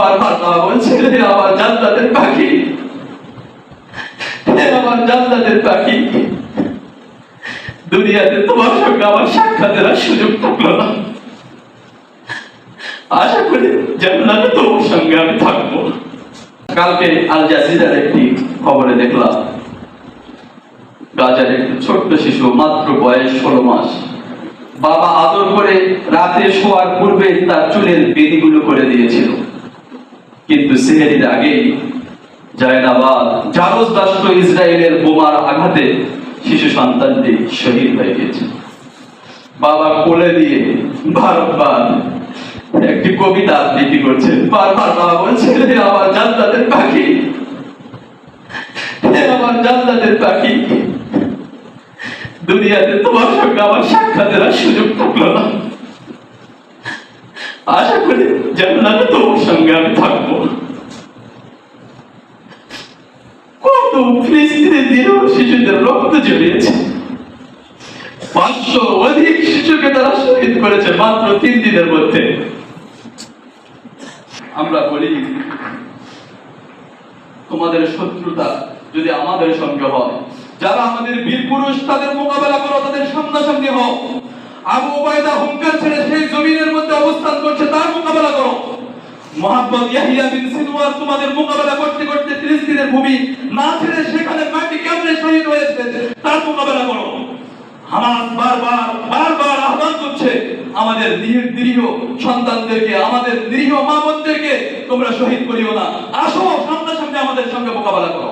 বারবার মা বলছে আমার জান্নাতের পাখি। আমার জান্নাতের পাখি। দুনিয়াতে তোমার সঙ্গে আমার সাক্ষাতের আর সুযোগ থাকল না। আশা করি জান্নাতে তোমার সঙ্গে আমি থাকব। কালকে আল জাজিরার একটি খবরে দেখলাম গাজার একটি ছোট্ট শিশু, মাত্র বয়স ষোলো মাস। বাবা আদর করে রাতে শোয়ার পূর্বে তার চুলের বেদিগুলো করে দিয়েছিল। কিন্তু সেহেরির আগেই জায়নাবাদ জারজ রাষ্ট্র ইসরায়েলের বোমার আঘাতে শিশু সন্তানটি শহীদ হয়ে গিয়েছে। বাবা কোলে দিয়ে বারবার একটি কবিতা আবৃত্তি করছে বারবার বাবা বলছে রে আমার জান্নাতের পাখি আমার জান্নাতের পাখি, দুনিয়াতে তোমার সঙ্গে আমার সাক্ষাতের সুযোগ থাকল না। আশা করি জান্নাতে তোমার সঙ্গে আমি থাকব। কত ফিলিস্তিনের দিনও শিশুদের রক্ত জড়িয়েছে। পাঁচশো অধিক শিশুকে তারা শহীদ করেছে মাত্র তিন দিনের মধ্যে। আমরা বলি, তোমাদের শত্রুতা যদি আমাদের সঙ্গে হয়, যারা আমাদের বীর পুরুষ, তাদের মোকাবেলা করো, তাদের সামনাসামনি হও। আবু ওবায়দা হুঙ্কার ছেড়ে সেই জমিনের মধ্যে অবস্থান করছে তার মোকাবেলা করো মোহাম্মদ ইয়াহিয়া বিন সিনওয়ার তোমাদের মোকাবেলা করতে করতে ফিলিস্তিনের ভূমি না ছেড়ে সেখানে মাটি কেমনে শহীদ হয়েছে তার মোকাবেলা করো। হামাস বারবার বারবার আহ্বান করছে আমাদের নিরীহ সন্তানদেরকে, আমাদের নিরীহ মা বোনদেরকে তোমরা শহীদ করিও না। আসো সামনাসামনি আমাদের সঙ্গে মোকাবেলা করো।